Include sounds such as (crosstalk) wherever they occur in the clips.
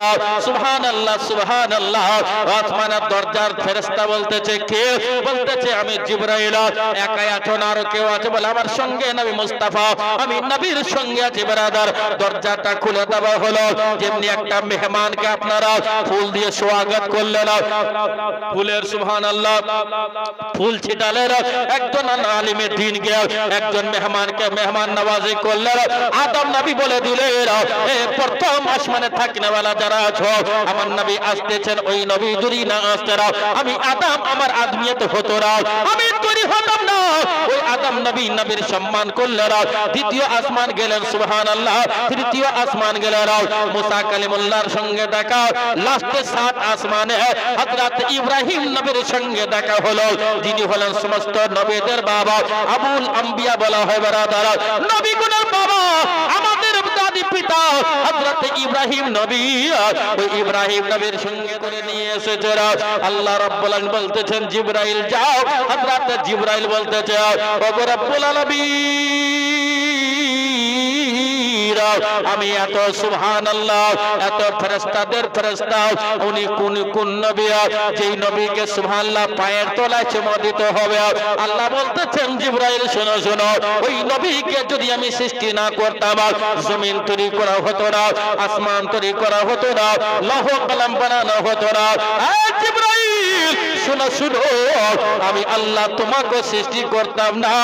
আপনারা ফুল দিয়ে স্বাগত করলেন। ফুলের সুবহান আল্লাহ ফুল ছিটালেন। একজন আলিমের দিন গিয়ে একজন মেহমানকে মেহমান নওয়াজি করলেন। আদম নবী বলে দিলেন প্রথম আসমানে থাকনেওয়ালা যারা আছো, আমার নবী আসতেছেন, ওই নবী যদি না আসতেন আমি আদম আমার আদমিয়ত হতো না আমি তৈরি হতাম না। ওই আদম নবী নবীর সম্মান করলেন দ্বিতীয় আসমান গেলেন আল্লাহ তৃতীয় আসমান মুসা কালিমুল্লাহর সঙ্গে দেখা লাস্টে সাত আসমানে ইব্রাহিম নবীর সঙ্গে দেখা হলো, যিনি হলেন সমস্ত নবীদের বাবা, আবুল আম্বিয়া বলা হয়, বারাদার নবীগুলোর বাবা আমাদের দাদি পিতা, হযরত ইব্রাহিম নবী। ওই ইব্রাহিম নবীর সঙ্গে করে নিয়ে এসেছে আল্লাহ রাব্বুল আলামিন বলতেছেন, জিবরাইল যাও। হযরত জিবরাইল বলতেছে ও রব্বুল আলামিন! আমি এত সুবহানাল্লাহ, এত ফেরেশতাদের ফেরেশতা উনি কোন কোন নবী যেই নবীকে সুবহানাল্লাহ পায়ের তলায় চুমা হবে। আল্লাহ বলতেছেন, জিবরাইল, শোনো শোনো, ওই নবীকে যদি আমি সৃষ্টি না করতাম, জমিন তৈরি করা হতো না, আসমান তৈরি করা হতো না, লৌহ কলম বানানো হতো না। শোনো শোনো, আমি আল্লাহ তোমাকে সৃষ্টি করতাম না,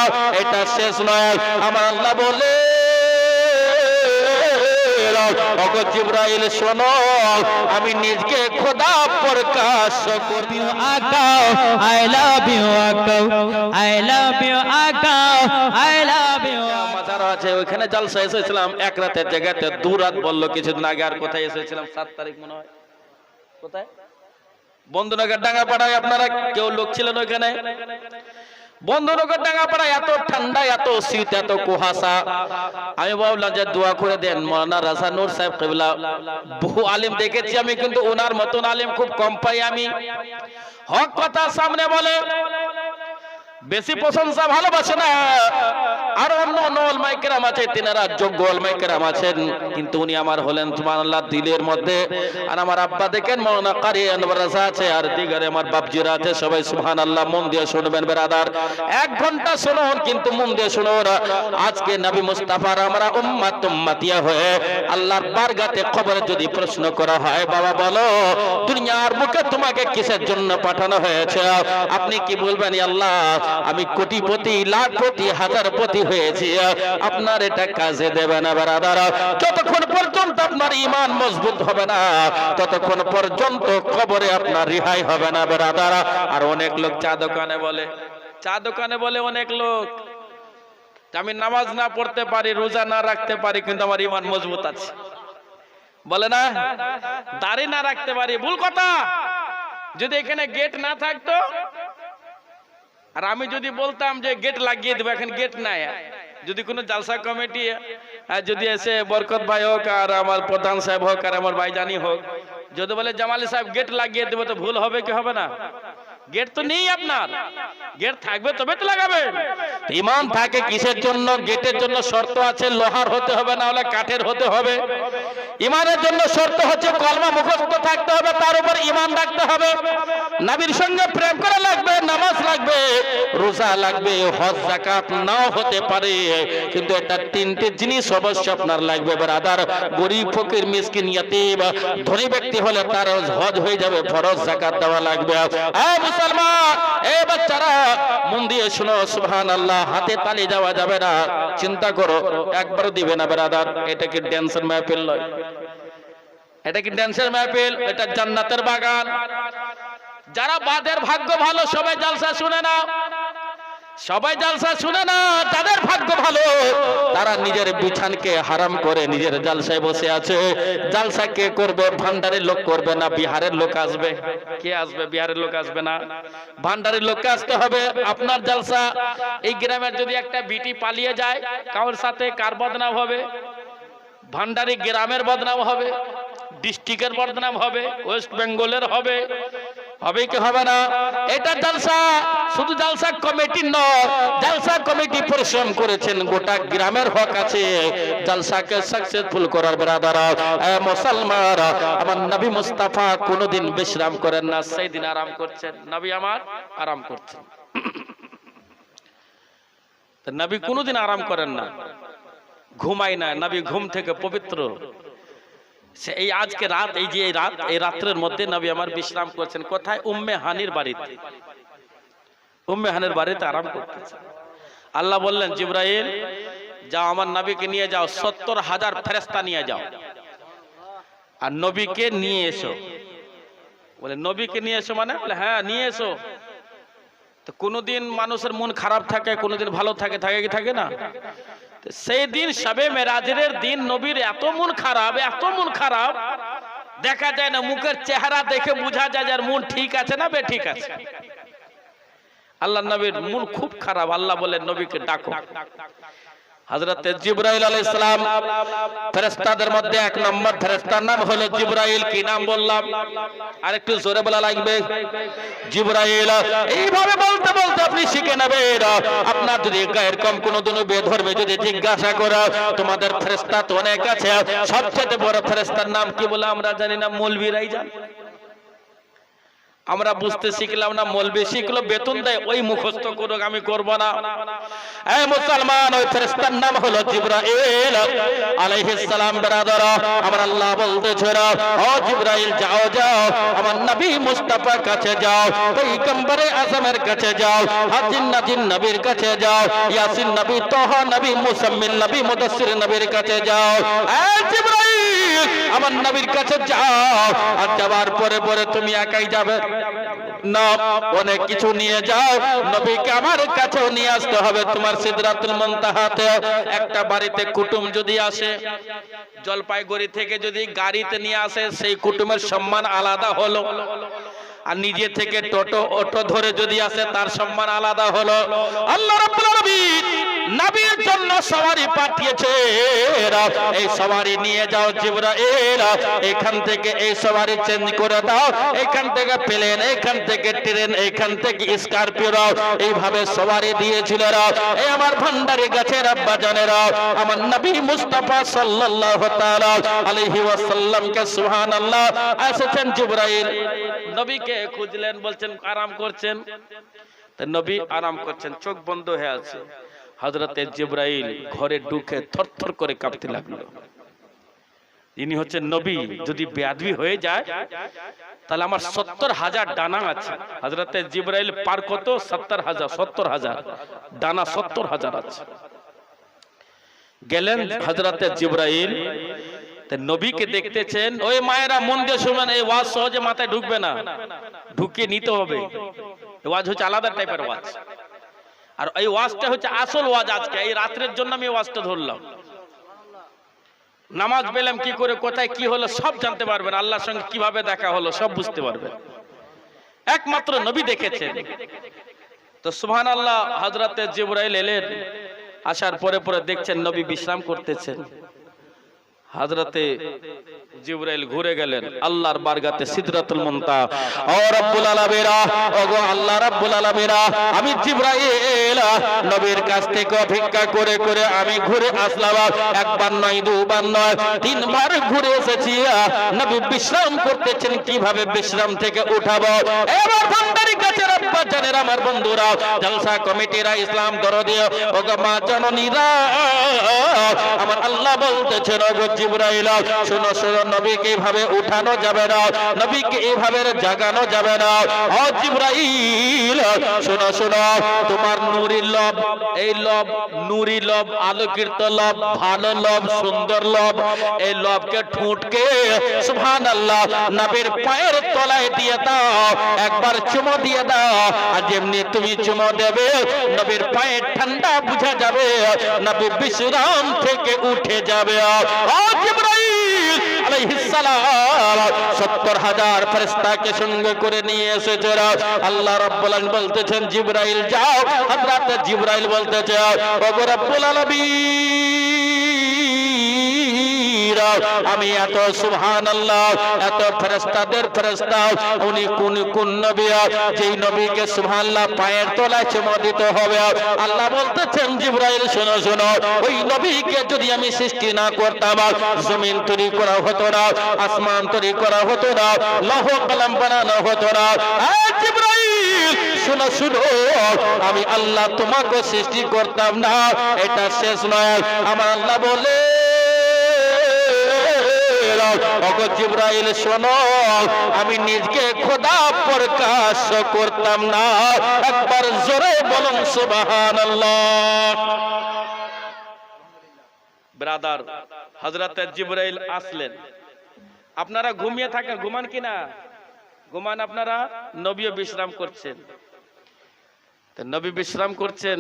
এটা শেষ নয়। আমার আল্লাহ বলে জিব্রাইল শোনো আমি নিজকে খোদা প্রকাশ করি। আকা আই লাভ ইউ আকা আই লাভ ইউ আকা আই লাভ ইউ। মাজার আছে ওইখানে জলসা এসেছিলাম এক রাতের জায়গাতে দু রাত বলল কিছুদিন আগে আর কোথায় এসেছিলাম? সাত তারিখ মনে হয়। কোথায়? বন্ধুনগর ডাঙ্গা পাড়ায় আপনারা কেউ লোক ছিলেন ওইখানে? বন্ধুনগর ডাঙ্গা পাড়ায় এত ঠান্ডা, এত শীত, এত কুহাসা আমি ভাবলাম যে দোয়া করে দেন, মৌলানা রাজা নূর সাহেব কেবলা। বহু আলিম দেখেছি আমি, কিন্তু ওনার মতন আলিম খুব কম পাই আমি। হক কথা সামনে বলে বেশি প্রশংসা ভালোবাসে না। আর অন্য অন্য অলমাইকেরাম আছে, তিনারা যোগ্য অলমাইকেরাম আছেন। কিন্তু উনি আমার হলেন সুবহানাল্লাহ দিলের মধ্যে। আর আমার আব্বা দেখেন, মৌলানা কারি আনওয়ার রাজা আছে, আর দিগারে আমার বাপজিরা আছে, সবাই সুবহানাল্লাহ মন দিয়ে শুনবেন বেরাদার। এক ঘণ্টা শুনুন, কিন্তু মন দিয়ে শুনুন। আজকে নবী মুস্তাফার আমরা উম্মাত উম্মাতিয়া হয়ে আল্লাহর বারগাতে খবরে যদি প্রশ্ন করা হয়, বাবা বলো, দুনিয়ার বুকে তোমাকে কিসের জন্য পাঠানো হয়েছে? আপনি কি বলবেন আল্লাহ আমি কোটিপতি, লাখপতি, হাজারপতি হয়েছি। আপনার এটা কাজে দেবে না বেড়াদার যতক্ষণ পর্যন্ত আপনার ইমান মজবুত হবে না, ততক্ষণ পর্যন্ত কবরে আপনার রিহাই হবে না বেড়াদার আর অনেক লোক চা দোকানে বলে, চা দোকানে বলে অনেক লোক আমি নামাজ না পড়তে পারি, রোজা না রাখতে পারি, কিন্তু আমার ইমান মজবুত আছে। বলে না, দাড়ি না রাখতে পারি, ভুল কথা। যদি এখানে গেট না থাকতো আর আমি যদি বলতাম যে গেট লাগিয়ে দেবো, এখন গেট নাই। যদি কোনো জালসা কমিটি যদি এসে বরকত ভাই হোক আর আমার প্রধান সাহেব হোক আর আমার ভাইজানি হোক, যদি বলে জামালি সাহেব গেট লাগিয়ে দেবো, তো ভুল হবে কি হবে না? গেট তো নেই আপনার। গেট থাকবে তবে তো লাগাবেন ইমান থাকে কিসের জন্য? গেটের জন্য শর্ত আছে, লোহার হতে হবে, না হলে কাঠের হতে হবে। ইমানের জন্য শর্ত হচ্ছে কলমা মুখস্থ থাকতে হবে, তার উপর ইমান রাখতে হবে। নবীর সঙ্গে প্রেম করা লাগবে, নামাজ লাগবে, রোজা লাগবে, হজ জাকাত নাও হতে পারে। কিন্তু এটা তিনটে জিনিস অবশ্য আপনার লাগবে, ব্রাদার। গরিব, ফকির, মিসকিন, ইয়াতিম, ধনী ব্যক্তি হলে তার হজ হয়ে যাবে, ফরজ জাকাত দেওয়া লাগবে। এ বাচ্চারা, মন দিয়ে শুনো, সুবহানাল্লাহ, হাতে তালি যাওয়া যাবে না। চিন্তা করো দিবে না এটা কি ড্যান্সের মাহফিল নয়? এটা কি এটা জান্নাতের বাগান। যারা বাদের ভাগ্য ভালো, সবাই জালসা শুনে না সবাই জালসা শুনে না, তাদের ভাগ্য ভালো। তারা নিজের বিছানকে হারাম করে নিজের জালসায় বসে আছে। জালসা কে করবে? ভান্ডারের লোক করবে না, বিহারের লোক আসবে। কে আসবে? বিহারের লোক আসবে না। ভান্ডারের লোককে আসতে হবে। আপনার জালসা, এই গ্রামের যদি একটা বিটি পালিয়ে যায়, কারোর সাথে কার বদনাম হবে? ভান্ডারি গ্রামের বদনাম হবে, ডিস্ট্রিক্টের বদনাম হবে, ওয়েস্ট বেঙ্গলের হবে। হবে কি হবে না? এটা জালসা, শুধু জালসা কমিটি নয়, জালসা কমিটি পরিশ্রম করেছেন গোটা গ্রামের হক আছে। জালসাকে সাকসেসফুল করার বেরাদার মুসলমান, আমার নবী মুস্তাফা কোনোদিন বিশ্রাম করেন না সেই দিন আরাম করছেন। নবী আমার আরাম করছেন। নবী কোনোদিন আরাম করেন না। ঘুমাই না, নবী ঘুম থেকে পবিত্র। সে এই আজকে রাত, এই যে এই রাত, এই রাত্রের মধ্যে নবী আমার বিশ্রাম করছেন। কোথায়? উম্মে হানির বাড়িতে। উম্মে হানির বাড়িতে আরাম করতেছে। আল্লাহ বললেন, জিব্রাইল, যাও আমার নবীকে নিয়ে যাও, সত্তর হাজার ফেরেস্তা নিয়ে যাও। আর নবীকে নিয়ে এসো। বলে, নবীকে নিয়ে এসো মানে? বলে হ্যাঁ নিয়ে এসো। তো কোনোদিন মানুষের মন খারাপ থাকে, কোনোদিন ভালো থাকে থাকে কি থাকে না? সেই দিন সবে মেরাজের দিন নবীর এত মন খারাপ, এত মন খারাপ। দেখা যায় না মুখের চেহারা দেখে বোঝা যায় যার মন ঠিক আছে না বে ঠিক আছে। আল্লাহ নবীর মন খুব খারাপ, আল্লাহ বলে নবীকে ডাকো। হযরত জিবরাইল আলাইহিস সালাম ফেরেশতাদের মধ্যে এক নম্বর ফেরেশতার নাম হলো জিবরাইল। কি নাম বললাম? আর একটু জোরে বলা লাগবে। জিবরাইল এইভাবে বলতে বলতে আপনি শিখে নেবেন। আপনার যদি গায়ের কম কোনো দিন বেধর্মে যদি জিজ্ঞাসা করো তোমাদের ফেরেশতা তো অনেক আছে। সবচেয়ে বড় ফেরেস্তার নাম কি বলে আমরা জানি না? মৌলবীরাই জান আমরা বুঝতে শিখলাম না, মলবে শিখলো, বেতন দেয়, ওই মুখস্থ করুক, আমি করব না। এই মুসলমান, ওই ফেরেশতার নাম হলো জিবরাইল আলাইহিস সালাম, বিরাদর। আমার আল্লাহ বলতেছে ও জিবরাইল, যাও যাও, আমার নবী মুস্তাফার কাছে যাও পয়গম্বরে আজমের কাছে যাও হাজিন নাজিন নবীর কাছে যাও, ইয়াসিন নবী, তোহা নবী, মুসাম্মিল নবী, মুদাসসির নবীর কাছে যাও। এই জিবরাইল আমার নবীর কাছে যাও। আর যাওয়ার পরে পরে তুমি একাই যাবে। অনেক কিছু নিয়ে যাও। নবীকে আমার কাছেও নিয়ে আসতে হবে তোমার সিদরাতুল মন্তাহাতে। একটা বাড়িতে কুটুম যদি আসে, জলপাইগুড়ি থেকে যদি গাড়িতে নিয়ে আসে, সেই কুটুমের সম্মান আলাদা হলো। আর নিজে থেকে টোটো অটো ধরে যদি আসে তার সম্মান আলাদা হলো। আল্লাহ রাব্বুল আলামিন নবীর জন্য সওয়ারি পাঠিয়েছে। এই সওয়ারি নিয়ে যাও জিবরাইল। এখান থেকে এই সওয়ারি চেঞ্জ করে দাও। এখান থেকে প্লেন এখান থেকে ট্রেন এখান থেকে স্করপিও। এইভাবে সওয়ারি দিয়েছিল এই আমার ভান্ডারি গাছের আব্বা জানেরা আমার নবী মুস্তাফা সাল্লাল্লাহু তাআলা আলাইহি ওয়াসাল্লামকে সুবহানাল্লাহ। এসেছেন জিবরাইল। নবীকে খুঁজলেন, বলছেন, আরাম করছেন। নবী আরাম করছেন, চোখ বন্ধ হয়ে আছে। হজরতে জিব্রাইল ঘরে ঢুকে থরথর করে কাঁপতে লাগল। ইনি হচ্ছেন নবী, যদি বেয়াদবি হয়ে যায়, তাহলে আমার সত্তর হাজার ডানা আছে। হজরতে জিব্রাইল পার কত? সত্তর হাজার সত্তর হাজার। ডানা সত্তর হাজার আছে। গেলেন হজরতে জিব্রাইল নবীকে দেখতেছেন ওই মায়েরা মন দিয়ে শুনবেন এই ওয়াজ সহজে মাথায় ঢুকবে না। ঢুকিয়ে নিতে হবে। ওয়াজ হচ্ছে আলাদা টাইপের ওয়াজ। আর এই ওয়াজটা হচ্ছে আসল ওয়াজ আজকে। এই রাত্রের জন্য আমি ওয়াজটা ধরলাম। নামাজ পেলাম কি করে কোথায় কি হলো সব জানতে পারবেন। আল্লাহর সঙ্গে কীভাবে দেখা হলো সব বুঝতে পারবেন। একমাত্র নবী দেখেছেন। তো সুবহান আল্লাহ হজরতে জিবরাইল এলেন। আসার পরে পরে দেখছেন নবী বিশ্রাম করতেছেন। হযরতে জিবরাইল ঘুরে গেলেন। আল্লাহর বারগাতে সিদরাতুল মুনতা ও রব্বুল আলামিরা ওগো আল্লাহ রাব্বুল আলামিরা আমি জিবরাইল, নবীর কাছ থেকে অপেক্ষা করে করে আমি ঘুরে আসলাম। একবার নয়, দুবার নয়, তিনবার ঘুরে এসেছি। নবী বিশ্রাম করতেছেন, কীভাবে বিশ্রাম থেকে উঠাবো? এবার ভান্ডারি কাছে রব্বা জানেন আমার বন্ধুরা, জলসা কমিটিরা ইসলাম দরদিও ওগো মা জননীরা, আমার আল্লাহ বলতেছেন, ওগো জিবরাইল, শোনো শোনো, নবীকে এইভাবে উঠানো যাবে না, নবীকে এইভাবে জাগানো যাবে না। জিবরাইল তোমার লব, এই লব লব লব, ভালো লব, সুন্দর লব, এই লবকে নবীর পায়ের তলায় দিয়ে দাও, একবার চুমো দিয়ে দাও। আর যেমনি তুমি চুমো দেবে, নবীর পায়ে ঠান্ডা বুঝা যাবে, নবী বিশ্রাম থেকে উঠে যাবে। ও 70 হাজার ফেরেশতাকে সঙ্গে করে নিয়ে এসেছে আল্লাহ রাব্বুল বলতেছেন, জিবরাইল যাও। হযরত জিবরাইল বলতেছে আলামিন আমি এত সুবহান আল্লাহ এত উনি কোন কোন যেই নবীকে পায়ের তলায় চুমা দিতে হবে আল্লাহ বলতেছেন, জিব্রাইল, শোনো শোনো, ওই নবীকে যদি আমি সৃষ্টি না করতাম জমিন তৈরি করা হতো না, আসমান তৈরি করা হতো না, লৌহ কলম বানানো হতো না শোনো শোনো, আমি আল্লাহ তোমাকে সৃষ্টি করতাম না, এটা শেষ নয়, আমার আল্লাহ বলে জিব্রাইল আমি নিজকে খোদা প্রকাশ করতাম না। একবার জোরে বলুন ব্রাদার জিব্রাইল আসলেন। আপনারা ঘুমিয়ে থাকেন, ঘুমান কিনা ঘুমান আপনারা নবী বিশ্রাম করছেন। নবী বিশ্রাম করছেন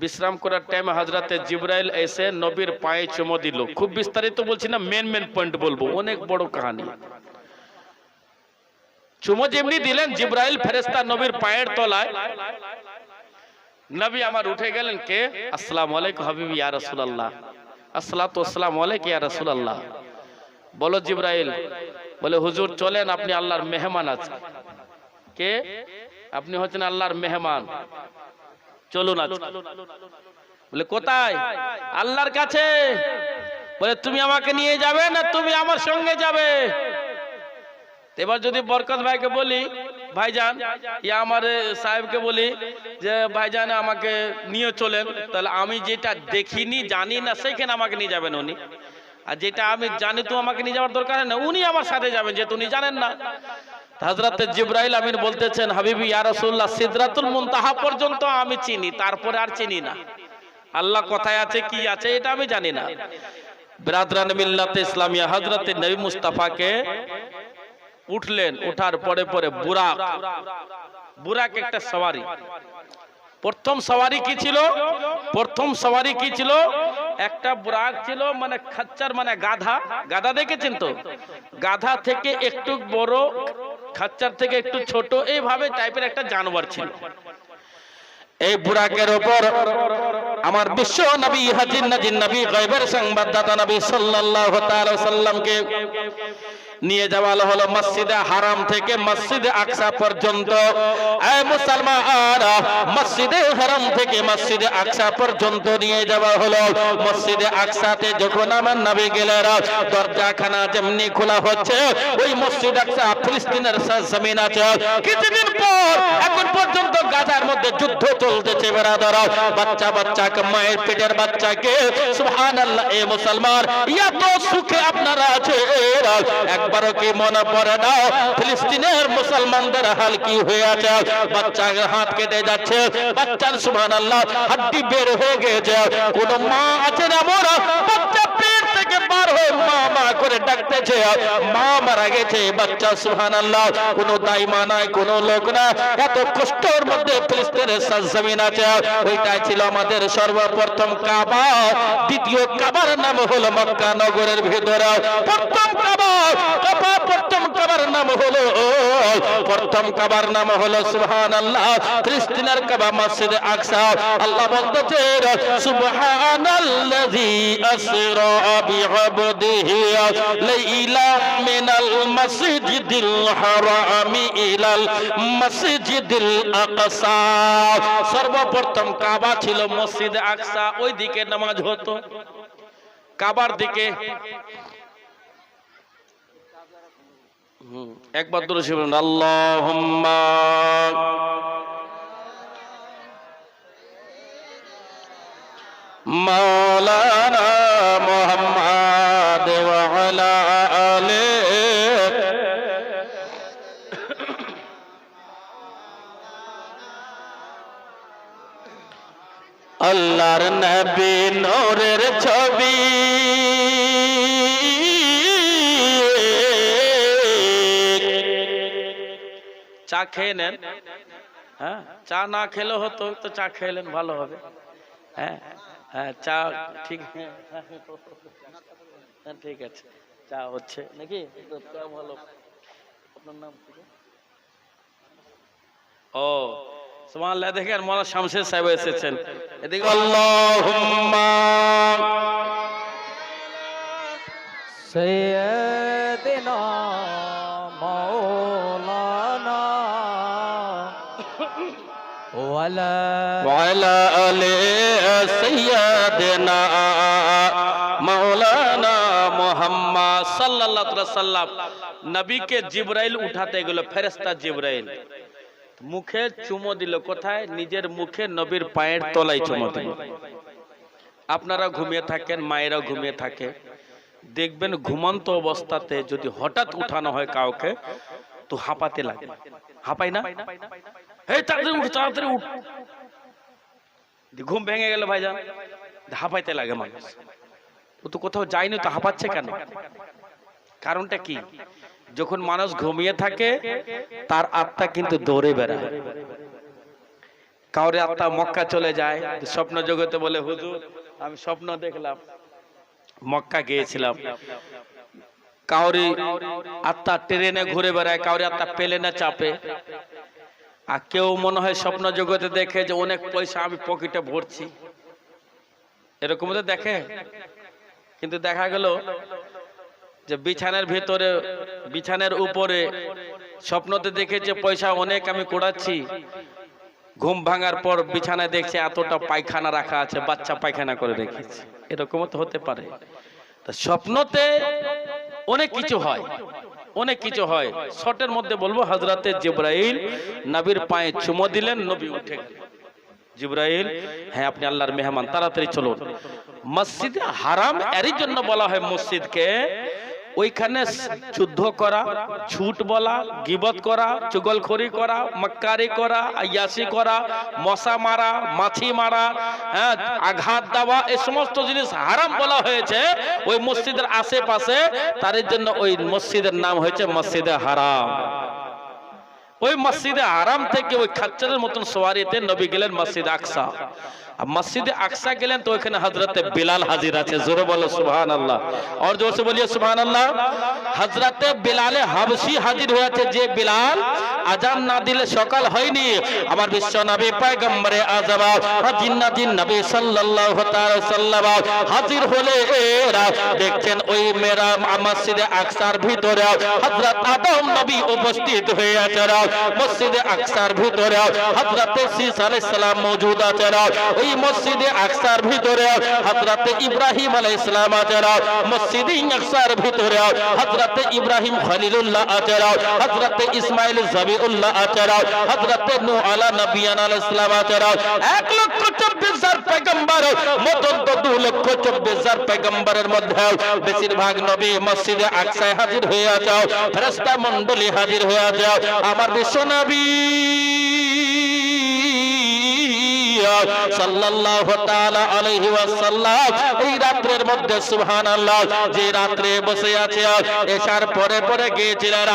বিশ্রাম করার টাইমে হাজরাতে জিব্রাইল এসে নবীর পায়ে চুমো দিল। খুব বিস্তারিত বলছি না মেন মেন পয়েন্ট বলব। অনেক বড় কাহানি। চুমো যেমনি দিলেন, জিব্রাইল ফেরেস্তা নবীর পায়ের তলায়। নবী আমার উঠে গেলেন কে? আসসালামু আলাইকুম হাবিবি, ইয়া রাসূলুল্লাহ। আসসালাতু আসসালামু আলাইকুম ইয়া রাসূলুল্লাহ। বলো জিব্রাইল, বলে, হুজুর, চলেন, আপনি আল্লাহর মেহমান আছেন। কে? আপনি হচ্ছেন আল্লাহর মেহমান। চলুন আজ। বলে, কোথায়? আল্লাহর কাছে। বলে, তুমি আমাকে নিয়ে যাবে না তুমি আমার সঙ্গে যাবে? এবার যদি বরকত ভাইকে বলি, ভাইজান আমার সাহেবকে বলি যে, ভাইজান, আমাকে নিয়ে চলেন। তাহলে আমি যেটা দেখিনি, জানি না, সেইখানে আমাকে নিয়ে যাবেন উনি। আর যেটা আমি জানি, তো আমাকে নিয়ে যাওয়ার দরকার না, উনি আমার সাথে যাবেন, যেহেতু উনি জানেন না। হজরত জিব্রাইল আমিন বলতেছেন, হাবিবি, ইয়া রাসূলুল্লাহ, সিদরাতুল মুনতাহা পর্যন্ত আমি চিনি, তারপরে আর চিনি না। আল্লাহ কোথায় আছে, কি আছে এটা আমি জানি না। বিরাদরান মিল্লাত ইসলামিয়া হজরত নবী মুস্তাফাকে উঠলেন, উঠার পরে পরে বুরাক বুরাক একটা সওয়ারি। প্রথম সওয়ারি কি ছিল? প্রথম সওয়ারি কি ছিল? একটা বুরাক ছিল মানে খাচ্চার মানে গাধা। গাধা দেখেছেন তো? গাধা থেকে একটু বড়, খাচ্চার থেকে একটু ছোট, এইভাবে টাইপের একটা জানোয়ার ছিল। এই বুরাকের উপর আমার বিশ্ব নবী, হাজির নাজির নবী, গায়বের সংবাদদাতা নবী সাল্লাল্লাহু তাআলা সাল্লামকে নিয়ে যাওয়া হলো মসজিদে হারাম থেকে মসজিদে আকসা পর্যন্ত। এই মুসলমান, মসজিদে হারাম থেকে মসজিদে আকসা পর্যন্ত নিয়ে যাওয়া হলো। মসজিদে আকসাতে যখন আমার নবী গেলেন, দরজাখানা যেমনি খোলা হচ্ছে, ওই মসজিদ আকসা ফিলিস্তিনের জমিন আছে। কিছুদিন পর, এখন পর্যন্ত যুদ্ধ চলতেছে বেরাদার বাচ্চা বাচ্চাকে, মায়ের পেটের বাচ্চাকে। সুবহানাল্লাহ, এ মুসলমান, এত সুখে আপনারা আছে। একবারও কি মনে পড়ে না? ফিলিস্তিনের মুসলমানদের হাল কি হয়ে আছে? বাচ্চার হাত কেটে যাচ্ছে। বাচ্চার সুবহানাল্লাহ, হাড্ডি বের হয়ে গেছে। কোন মা আছে না মোরা? বাচ্চা থেকে বার হয়ে মা মা করে ডাকতেছে। মা মারা গেছে বাচ্চা সুহান সুবহানাল্লাহ। কোনো দাইমা নাই, কোনো লোক না এত কষ্টের মধ্যে ফিলিস্তিনের সরজমিন আছে। ওইটাই ছিল আমাদের সর্বপ্রথম কাবা। দ্বিতীয় কাবার নাম হলো মক্কা নগরের ভিতরে। প্রথম কাবা কাবা, প্রথম কাবার নাম হলো প্রথম কাবার নাম হলো সুবহানাল্লাহ। ফিলিস্তিনের কাবা মসজিদ আকসা। আল্লাহ বলতেছে, সুবহানাল্লাযী আসরা। বিআবদিহি লাইলা মিনাল মাসজিদিল হারামি ইলাল মসজিদিল আকসা সর্বপ্রথম কাবা ছিল মসজিদ আকসা ওই দিকে নামাজ হতো। কাবার দিকে। একবার দূরে শিবেন আল্লাহুম্মা মুহাম্মাদ ওয়া আলা আলিহি আল্লাহর নবী নূরের ছবি। চা খেয়ে নেন। হ্যাঁ? চা না খেলে হতো, তো চা খেলেন ভালো হবে। হ্যাঁ? হ্যাঁ চা ঠিক হ্যাঁ, হ্যাঁ ঠিক আছে। চা হচ্ছে। নাকি? চা ভালো। আপনার নাম ও সুমান দেখেন মৌলানা শামশের সাহেব এসেছেন। এদিকে আল্লাহুম্মা সৈয়দিনা মাওলানা ওয়ালা ওয়ালা আলাইহি নবীকে উঠাতে গেল মুখে চুমো দিল, কোথায়? নিজের মুখে নবীর পায়ের তলায় চুমো দিল। আপনারা ঘুমিয়ে থাকেন, মায়েরা ঘুমিয়ে থাকে। দেখবেন ঘুমন্ত অবস্থাতে যদি হঠাৎ উঠানো হয় কাউকে, তো হাঁপাতে লাগে। হাঁপাই না? হে তাড়াতাড়ি উঠ তাড়াতাড়ি উঠ। ঘুম ভেঙে গেল ভাইজান, হাঁপাইতে লাগে মানুষ। ও তো কোথাও যায়নি, তো হাঁপাচ্ছে কেন? কারণটা কি? যখন মানুষ ঘুমিয়ে থাকে, তার আত্মা কিন্তু দৌড়ে বেড়ায়। কাউরে আত্মা মক্কা চলে যায় স্বপ্ন জগতে বলে, হুজুর, আমি স্বপ্ন দেখলাম, মক্কা গিয়েছিলাম। কাউরি আত্মা ট্রেনে ঘুরে বেড়ায়, কাউরি আত্মা প্লেনে চাপে। আর কেউ মনে হয় স্বপ্ন জগতে দেখে যে অনেক পয়সা আমি পকেটে ভরছি। এরকম তো দেখে। কিন্তু দেখা গেল যে বিছানার ভিতরে, বিছানার উপরে স্বপ্নতে দেখেছে পয়সা অনেক আমি কোড়াচ্ছি। ঘুম ভাঙার পর বিছানায় দেখছে এতটা পায়খানা রাখা আছে, বাচ্চা পায়খানা করে রেখেছে। এরকমও তো হতে পারে। তা স্বপ্নতে অনেক কিছু হয়। অনেক কিছু হয়। শর্টের মধ্যে বলব হাজরাতে জিব্রাইল নবীর পায়ে চুমো দিলেন নবী উঠে জিব্রাইল হ্যাঁ আপনি আল্লাহর মেহমান তাড়াতাড়ি চলুন। মসজিদ হারাম এরই জন্য বলা হয় মসজিদকে ওইখানে যুদ্ধ করা, ছুট বলা, গিবত করা, চুগলখড়ি করা, মক্কারি করা আয়াসি করা, মশা মারা, মাছি মারা হ্যাঁ আঘাত দেওয়া এই সমস্ত জিনিস হারাম বলা হয়েছে। ওই মসজিদের আশেপাশে তার জন্য ওই মসজিদের নাম হয়েছে মসজিদে হারাম। ওই মসজিদে আরাম থেকে ওই খাচ্চারের মতন সোয়ারিতে নবী গেলেন মসজিদ আকসা। মসজিদে আকসা গেলেন তো ওইখানে হজরতে বিলাল হাজির আছে। জোরে বলো সুবহান আল্লাহ আর জোরে বলিয়ে সুবহান আল্লাহ হজরতে বিলালে হাবশি হাজির হয়েছে যে বিলাল আজান না দিলে সকাল হয়নি। আমার বিশ্ব নবী পয়গম্বরে আজম জিন্নাতিন নবী সাল্লাল্লাহু তাআলা সাল্লাম হাজির হলে এরা দেখছেন ওই মেরা মসজিদে আকসার ভিতরে হযরত আদম নবী উপস্থিত হয়ে আছেন মসজিদে আকসার ভিতরে হযরত ঈসা আলাইহিস সালাম মওজুদ আছেন ওই মসজিদে আকসার ভিতরে হযরত ইব্রাহিম আলাইহিস সালাম আছেন মসজিদে আকসার ভিতরে হযরত ইব্রাহিম খলিলুল্লাহ আছেন হযরত ইসমাইল জবিউল্লাহ আছেন হযরত নূহ আলা নবিয়ানা আলাইহিস সালাম আছেন এক লক্ষ চব্বিশ হাজার পেগম্বর মতন তো দু লক্ষ চব্বিশ হাজার পেগম্বরের মধ্যে বেশিরভাগ নবী মসজিদে আকসায় হাজির হয়ে আছে, ফেরেশতা মণ্ডলী হাজির হয়ে আছে। আমার বিশ্ব নবী সাল্লাল্লাহু তাআলা আলাইহি ওয়াসাল্লাম, এই রাত্রের পরে পরে গিয়েছিলেন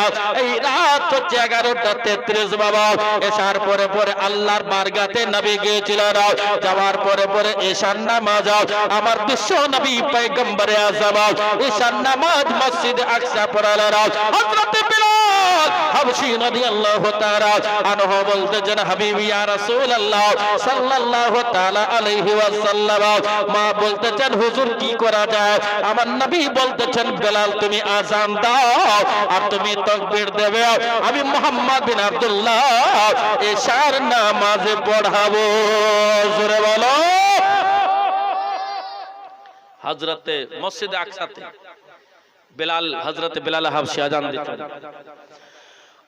এই রাত হচ্ছে 11টা 33 বাবা এশার পরে পরে আল্লাহর বারগাতে নবী গিয়েছিলেন যাওয়ার পরে পরে এশার নামাজ, আমার বিশ্ব নবী পয়গম্বরে আযম এশার নামাজ মসজিদে আকসা পড়ালেন হাবশী রাদিয়াল্লাহু তাআলা আনহু বলতেছেন ইয়া রাসূলুল্লাহ সাল্লাল্লাহু তাআলা আলাইহি ওয়াসাল্লাম। মা বলতেছেন, হুজুর, কি করা যায়? আমার নবী বলতেছেন, বেলাল, তুমি আজান দাও আর তুমি তাকবীর দেবে। আমি মুহাম্মদ বিন আব্দুল্লাহ এশার নামাজে পড়াবো। জোরে বলো। মসজিদে আকসাতে বেলাল, হযরতে বেলাল হাবশী আজান দিতেন।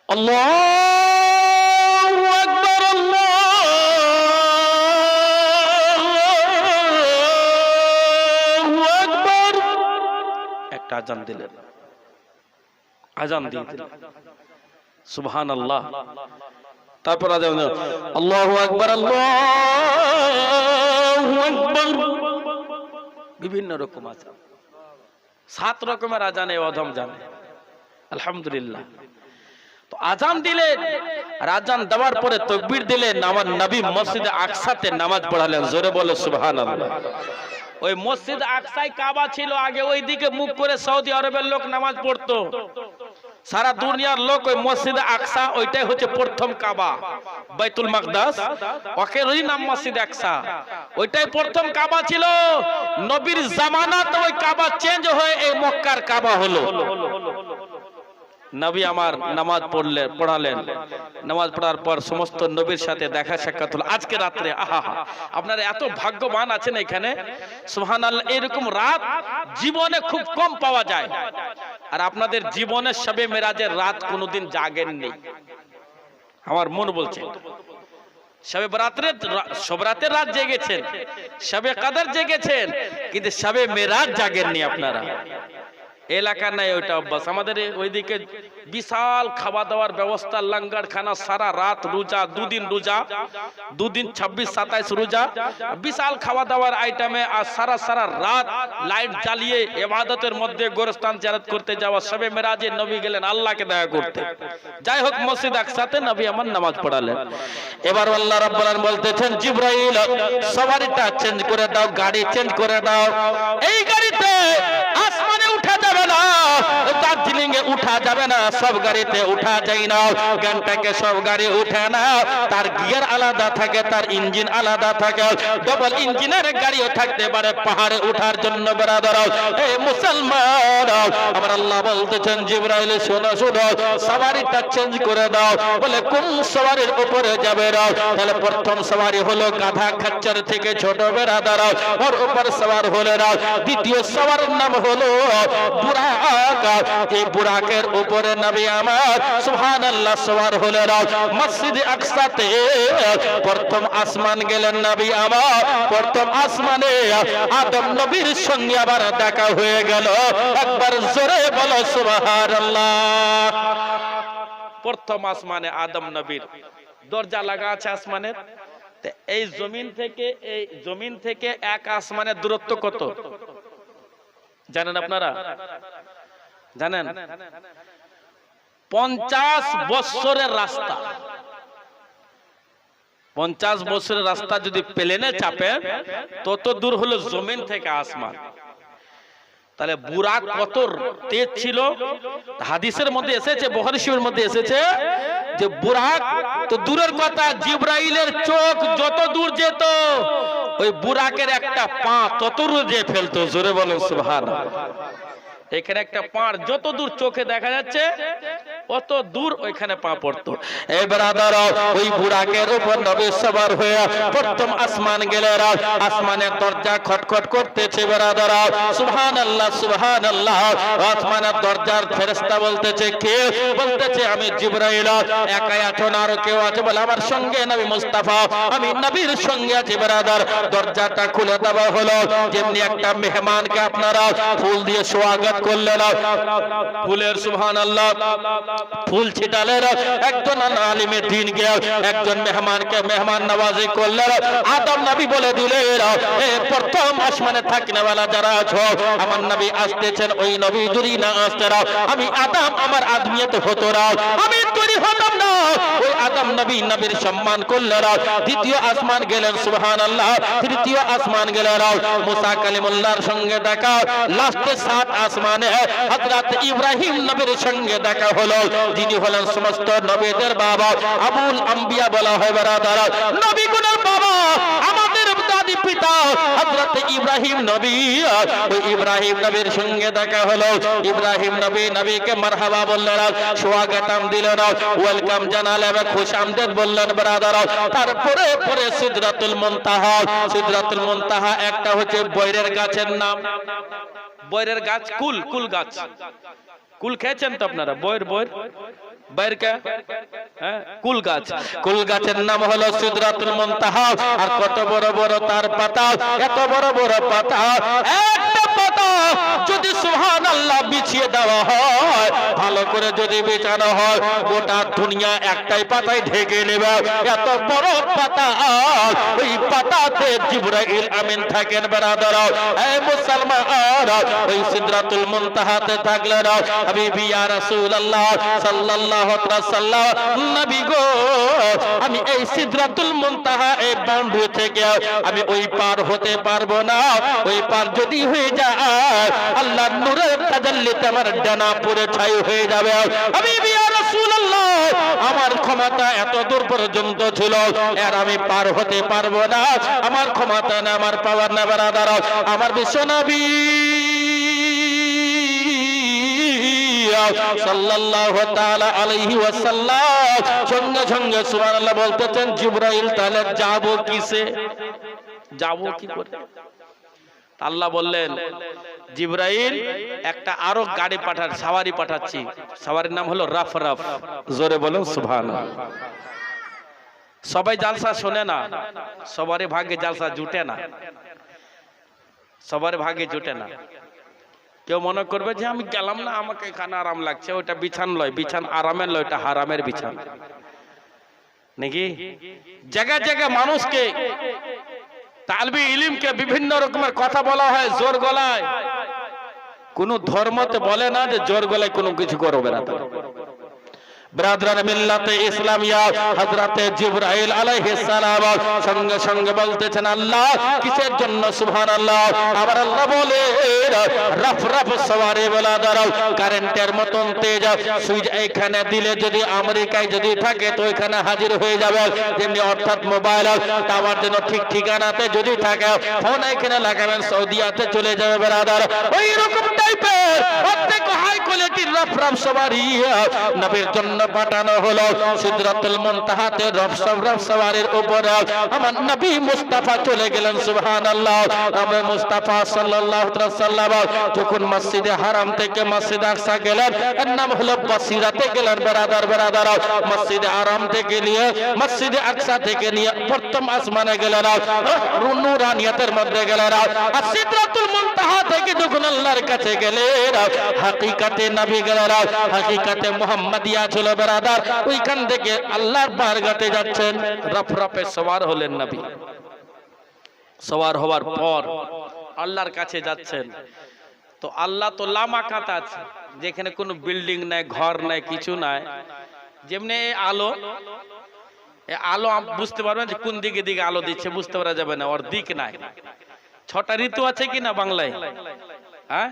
আল্লাহু আকবার আল্লাহু আকবার। একটা আজান দিলেন। আজান দিয়ে দিলেন। সুবহানাল্লাহ। তারপর আজান আল্লাহু আকবার আল্লাহু আকবার। বিভিন্ন রকম আজান। সাত রকমের আজান অধম জানে। আলহামদুলিল্লাহ। তো আজান দিলেন আর আজান দেওয়ার পরে তকবির দিলেন আমার নবী মসজিদে আকসাতে নামাজ পড়ালেন। জোরে বলো, সুবহানাল্লাহ। ওই মসজিদ আকসাই কাবা ছিল, আগে ওই দিকে মুখ করে সৌদি আরবের লোক নামাজ পড়তো। সারা দুনিয়ার লোক ওই মসজিদে আকসা, ওইটাই হচ্ছে প্রথম কাবা। বাইতুল মাকদাস ওকেরই নাম মসজিদ আকসা। ওইটাই প্রথম কাবা ছিল। নবীর জামানাতে ওই কাবা চেঞ্জ হয়ে এই মক্কার কাবা হলো। নবী আমার নামাজ পড়লে, পড়ালেন। নামাজ পড়ার পর সমস্ত নবীর সাথে দেখা সাক্ষাৎ হলো। আজকে রাত্রে, আহা, আপনারা এত ভাগ্যবান আছেন এখানে। সুহান এরকম রাত জীবনে খুব কম পাওয়া যায়। আর আপনাদের জীবনের সবে মেরাজের রাত কোনোদিন জাগেননি। আমার মন বলছে, সবে বরাতের সব রাতের রাত জেগেছেন, সবে কাদার জেগেছেন, কিন্তু সবে মেরাজ জাগেননি আপনারা। এলাকার নাই, ওইটা অভ্যাস। আমাদের ওইদিকে বিশাল খাওয়া দাওয়ার ব্যবস্থা লাঙ্গার খানা সারা রাত রোজা, দুদিন রোজা, দুদিন ছাব্বিশ, সাতাইশ রোজা। বিশাল খাওয়া দাওয়ার আইটেমে আর সারা সারা রাত লাইট জ্বালিয়ে এবাদতের মধ্যে গোরস্থান জারাত করতে যাওয়া সবে মেরাজে নবী গেলেন, আল্লাহকে দয়া করতে। যাই হোক, মসজিদ একসাথে নবী আমার নামাজ পড়ালেন। এবার আল্লাহ রাব্বুল বলতেছেন, জিব্রাইল সওয়ারিটা চেঞ্জ করে দাও, গাড়ি চেঞ্জ করে দাও। এই গাড়িতে আসমানে উঠা যাবে না দার্জিলিং এ উঠা যাবে না, সব গাড়িতে উঠা যায় না গানটাকে সব গাড়ি উঠে না, তার গিয়ার আলাদা থাকে, তার ইঞ্জিন আলাদা থাকে ডবল ইঞ্জিনের গাড়িও থাকতে পারে পাহাড়ে উঠার জন্য বেড়াদর এই মুসলমান, আমার আল্লাহ বলতেছেন, জিব্রাইল, শোনো শোনো সওয়ারিটা চেঞ্জ করে দাও, বলে কোন সওয়ারির উপরে যাবে রাও তাহলে প্রথম সওয়ারি হলো গাধা খাচ্চার থেকে ছোট বেড়াদার ওর উপর সওয়ার হলে রাও দ্বিতীয় সওয়ারের নাম হলো বুরাক। এই বুরাকের উপরে নবী আমার, সুবহানাল্লাহ, সওয়ার হলে রাও মসজিদ আকসাতে প্রথম আসমান গেলেন নবী আমার, প্রথম আসমানে আদম নবীর সঙ্গে আবার দেখা হয়ে গেল। একবার জোরে বলো, সুবহানাল্লাহ। প্রথম আসমানে আদম নবীর দরজা লাগা আছে আসমানের। এই জমিন থেকে, এই জমিন থেকে এক আসমানের দূরত্ব কত? জানেন আপনারা? জানেন, পঞ্চাশ বৎসরের রাস্তা। পঞ্চাশ বছরের রাস্তা যদি প্লেনে চাপে, তত দূর হলো জমিন থেকে আসমান। তাহলে কত তেজ ছিল? হাদিসের মধ্যে এসেছে, বহরি শিবের মধ্যে এসেছে যে তো দূরের কথা, জিব্রাইলের চোখ যত দূর যেত, ওই বুরাকের একটা পা তত দূর যে ফেলতো। জোরে বলো সুবহান এখানে একটা পাড় যত দূর চোখে দেখা যাচ্ছে, অত দূর ওইখানে পা পড়তো। এই ব্রাদার, ওই বুড়াকের উপর নবী সবার হয়ে প্রথম আসমান গেলে আসমানের দরজা খটখট করতেছে ব্রাদার। সুবহানাল্লাহ সুবহানাল্লাহ। আসমানের দরজার ফেরেশতা বলতেছে, কে? বলতেছে, আমি জিবরাইল। একাই আছো না আর কেউ আছে বলে আমার সঙ্গে নবী মুস্তাফা, আমি নবীর সঙ্গে আছি ব্রাদার। দরজাটা খুলে দেওয়া হলো। যেমনি একটা মেহমানকে আপনারা ফুল দিয়ে স্বাগত করলেন ফুলের সুবহানাল্লাহ। ফুল ছিটালেন একজন আলিমের দিন না। রাও আমি আদম আমার আদমিয়ত হতো রাও আমি তৈরি হতাম না। ওই আদম নবী নবীর সম্মান করলেন দ্বিতীয় আসমান গেলেন, সুবহানাল্লাহ। তৃতীয় আসমান গেলেন। মুসা কালিমুল্লাহর সঙ্গে দেখা। লাস্টে সাত আসমানে হযরত ইব্রাহিম নবীর সঙ্গে দেখা হলো। যিনি হলেন সমস্ত নবীদের বাবা। আবুল আম্বিয়া বলা হয় নবী নবীগুলোর বাবা, আমাদের দাদি পিতা, হযরত ইব্রাহিম নবী। ওই ইব্রাহিম নবীর সঙ্গে দেখা হলো। ইব্রাহিম নবী নবীকে মারহাবা বললেন স্বাগতম দিলেন, ওয়েলকাম জানালেন, খুশ আমদেদ বললেন, ব্রাদার। তারপরে পরে সিদরাতুল মুনতাহা। সিদরাতুল মুনতাহা একটা হচ্ছে বৈরের গাছের নাম। বৈরের গাছ কুল কুল গাছ। কুল খেয়েছেন তো আপনারা? বয়ের বইয়ের? হ্যাঁ? ভালো করে যদি হয়, গোটা দুনিয়া একটাই পাতায় ঢেকে নেবে। এত বড় পাতা, ওই পাতাতে জিবরাইল আমিন থাকেন বেরাদর। মুসলমান, ওই সিদরাতুল মুনতাহাতে থাকলেন। হাবিবি ইয়া আমি এই এই থেকে আমি ওই পার হতে পারব না। ওই পার যদি হয়ে যায় আমার ডানা পুরে ছাই হয়ে যাবে। আমি আমার ক্ষমতা এত দূর পর্যন্ত ছিল আর আমি পার হতে পারব না। আমার ক্ষমতা না, আমার পাওয়ার না বেড়াদার আমার বিশ্বনবী সাল্লাল্লাহু সঙ্গে বলতেছেন তাহলে যাব কিসে? যাব কি করে? আল্লাহ বললেন, জিব্রাইল, একটা আরও গাড়ি পাঠার সাওয়ারি পাঠাচ্ছি। সাওয়ারির নাম হলো রাফ রাফ। জোরে বলো সুভান সবাই জালসা শোনে না, সবারই ভাগ্যে জালসা জুটে না। সবার ভাগ্যে জুটে না। কেউ মনে করবে যে আমি গেলাম না, আমাকে এখানে আরাম লাগছে ওটা বিছান লয়, বিছান আরামের লয় ওটা হারামের বিছান। নাকি? জায়গায় জায়গায় মানুষকে তালবি ইলিমকে বিভিন্ন রকমের কথা বলা হয়, জোর গলায়। কোন ধর্মতে বলে না যে জোর গলায় কোনো কিছু করবে না ব্রাদরান মিল্লাতে ইসলামিয়া, হযরতে জিবরাইল আলাইহিস সালাম সঙ্গে সঙ্গে বলতেছেন, আল্লাহ, কিসের জন্য? সুবহানাল্লাহ। আবার আল্লাহ বলে, রফ রফ সওয়ারে বলা দাঁড়াও কারেন্টের মতন তেজ, সুইচ এখানে দিলে যদি আমেরিকায় যদি থাকে, তো এখানে হাজির হয়ে যাবে। যেমনি অর্থাৎ মোবাইল টাওয়ার যেন ঠিক ঠিকানাতে যদি থাকে, ফোন এখানে লাগাবেন, সৌদিয়াতে চলে যাবে ব্রাদার। ওই রকম টাইপের অর্ধেক হাই কোয়ালিটির রফ রফ সওয়ারি, নবীর জন্য পাঠানো হলো। সিদরাতুল মুনতাহাতে রফ সব রফ উপরে। আমার নবী মুস্তাফা চলে গেলেন, সুবহানাল্লাহ। আমরা মুস্তাফা সাল্লাল্লাহু আলাইহি যখন মসজিদে হারাম থেকে মসজিদ আকসা গেলেন, এর নাম হলো বসিরাতে গেলেন, বেরাদার বেরাদার। মসজিদে হারাম থেকে নিয়ে, মসজিদে আকসা থেকে নিয়ে প্রথম আসমানে গেলেন। নুরানিয়াতের মধ্যে গেলেন। আর সিদরাতুল মুনতাহা থেকে যখন আল্লাহর কাছে গেলেন, হাকিকাতে নবী গেলেন। হাকিকাতে মুহাম্মাদিয়া ছিল বেরাদার, ওইখান থেকে আল্লাহর বারগাতে যাচ্ছেন। রফ রফে সওয়ার হলেন নবী। সওয়ার হওয়ার পর আল্লাহর কাছে যাচ্ছেন। তো আল্লাহ তো লামাকাত আছে, যেখানে কোনো বিল্ডিং নাই, ঘর নাই, কিছু নাই। যেমনি আলো আলো বুঝতে পারবেন যে কোন দিকে দিকে আলো দিচ্ছে, বুঝতে পারা যাবে না, ওর দিক নাই। ছটা ঋতু আছে কি না বাংলায়? হ্যাঁ?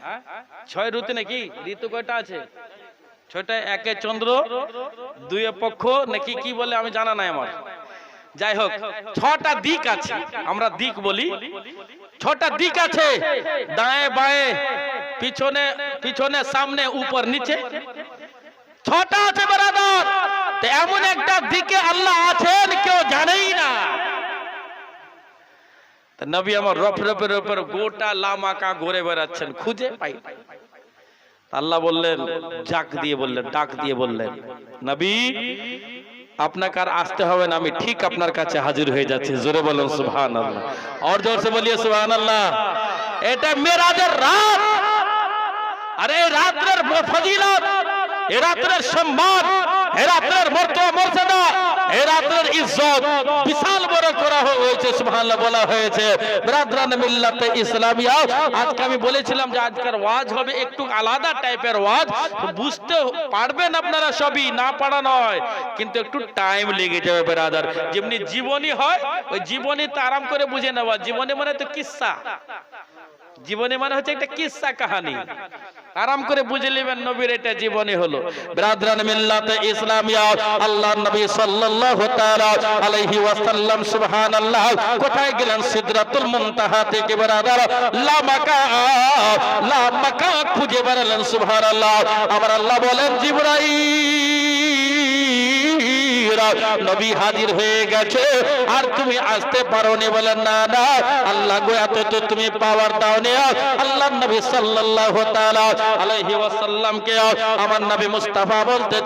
ছয় ঋতু নাকি? ঋতু কয়টা আছে? ছয়টা একে চন্দ্র দুয়ে পক্ষ নাকি কি বলে আমি জানা নাই আমার। যাই হোক, ছটা দিক আছে, আমরা দিক বলি। ছটা দিক আছে, দায়ে বায়ে, পিছনে পিছনে, সামনে, উপর, নিচে। ছটা আছে বেরাদার তো এমন একটা দিকে আল্লাহ আছেন, কেউ জানেই না। নবী আমার রফ রফের উপর গোটা লামাকা ঘুরে বেড়াচ্ছেন, খুঁজে পাই। আল্লাহ বললেন ডাক দিয়ে বললেন, ডাক দিয়ে বললেন, নবী, আপনাকে আর আসতে হবে না, আমি ঠিক আপনার কাছে হাজির হয়ে যাচ্ছি। জোরে বলুন সুবহান আল্লাহ আর জোরসে বলিয়ে সুবহান আল্লাহ এটা মেরাজের রাত। আরে রাতের ফজিলত এ রাতের সম্মান আজকের হবে একটু আলাদা টাইপের বুঝতে পারবেন আপনারা সবই, না পারা নয়। কিন্তু একটু টাইম লেগে যাবে, ব্রাদার। যেমনি জীবনী হয়, ওই জীবনীতে আরাম করে বুঝে নেওয়া। জীবনী মানে তো কিস্সা জীবনী মানে হচ্ছে একটা কিস্সা কাহানি। (laughs) আরাম করে বুঝে নেবেন নবীর এটা জীবনী হলো। ব্রাদরান মিল্লাতে ইসলামিয়া আল্লাহ নবী সাল্লাল্লাহু তাআলা আলাইহি ওয়াসাল্লাম সুবহানাল্লাহ। কোথায় গেলেন? সিদরাতুল মুনতাহা থেকে ব্রাদার লা মাকা লা মাকা খুঁজে বেড়ালেন সুবহানাল্লাহ। আবার আল্লাহ বলেন জিবরাইল নবী হাজির হয়ে গেছে। আর তুমি আসতে পারো নি বলেন না না, আল্লাহ গো, এত তো তুমি পাওয়ার দাও নি আল্লাহ নবী সাল্লাল্লাহু তাআলা আলাইহি ওয়াসাল্লামকে আমার নবী মুস্তাফা বলতে